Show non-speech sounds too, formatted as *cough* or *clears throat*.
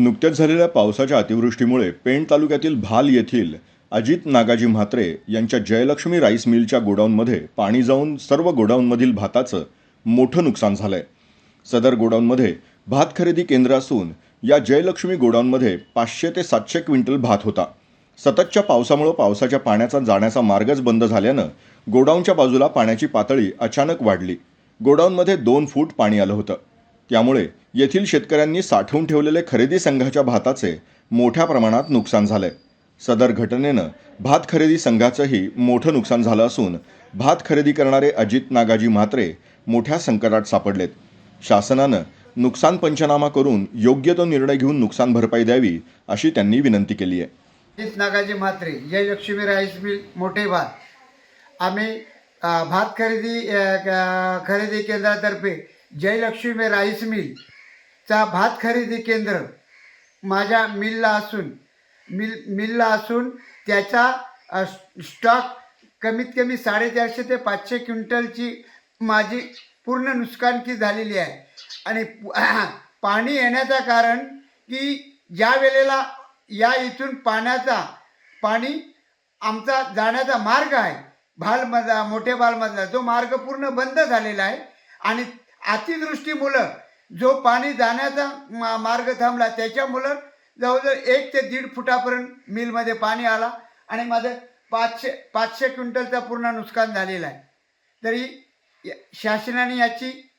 नुकत्याच झालेल्या पावसाच्या अतिवृष्टीमुळे पेण तालुक्यातील भाल येथील अजित नागाजी म्हात्रे यांच्या जयलक्ष्मी राईस मिलच्या गोडाऊनमध्ये पाणी जाऊन सर्व गोडाऊनमधील भाताचं मोठं नुकसान झालं आहे सदर गोडाऊनमध्ये भात खरेदी केंद्र असून या जयलक्ष्मी गोडाऊनमध्ये पाचशे ते सातशे क्विंटल भात होता. सततच्या पावसामुळं पावसाच्या पाण्याचा जाण्याचा मार्गच बंद झाल्यानं गोडाऊनच्या बाजूला पाण्याची पातळी अचानक वाढली. गोडाऊनमध्ये दोन फूट पाणी आलं होतं. त्यामुळे येथील शेतकऱ्यांनी साठवून ठेवलेले खरेदी संघाच्या भाताचे मोठ्या प्रमाणात नुकसान झालंय सदर घटनेनं भात खरेदी संघाचंही मोठं नुकसान झालं असून भात खरेदी करणारे अजित नागाजी म्हात्रे मोठ्या संकटात सापडलेत. शासनानं नुकसान पंचनामा करून योग्य तो निर्णय घेऊन नुकसान भरपाई द्यावी अशी त्यांनी विनंती केली आहे. अजित नागाजी म्हात्रे जयलक्ष्मी राईस मिल मोठे भात. आम्ही भात खरेदी खरेदी केंद्रातर्फे जयलक्ष्मी राईस मिल चा भात खरेदी केंद्र माझ्या मिलला असून मिल मिलला असून त्याचा स्टॉक कमीत कमी साडेचारशे ते पाचशे क्विंटलची माझी पूर्ण नुकसानकी झालेली आहे. आणि पु- *clears throat* पाणी येण्याचं कारण की ज्या वेळेला या इथून पाण्याचा पाणी आमचा जाण्याचा मार्ग आहे भालमधला मोठे भालमधला जो मार्ग पूर्ण बंद झालेला आहे आणि अतिवृष्टीमुळं जो पाणी जाण्याचा मा- मार्ग थांबला त्याच्यामुळं जवळजवळ एक ते दीड फुटापर्यंत मिलमध्ये पाणी आला आणि माझं पाचशे पाचशे क्विंटलचा पूर्ण नुकसान झालेलं आहे. तरी शासनाने याची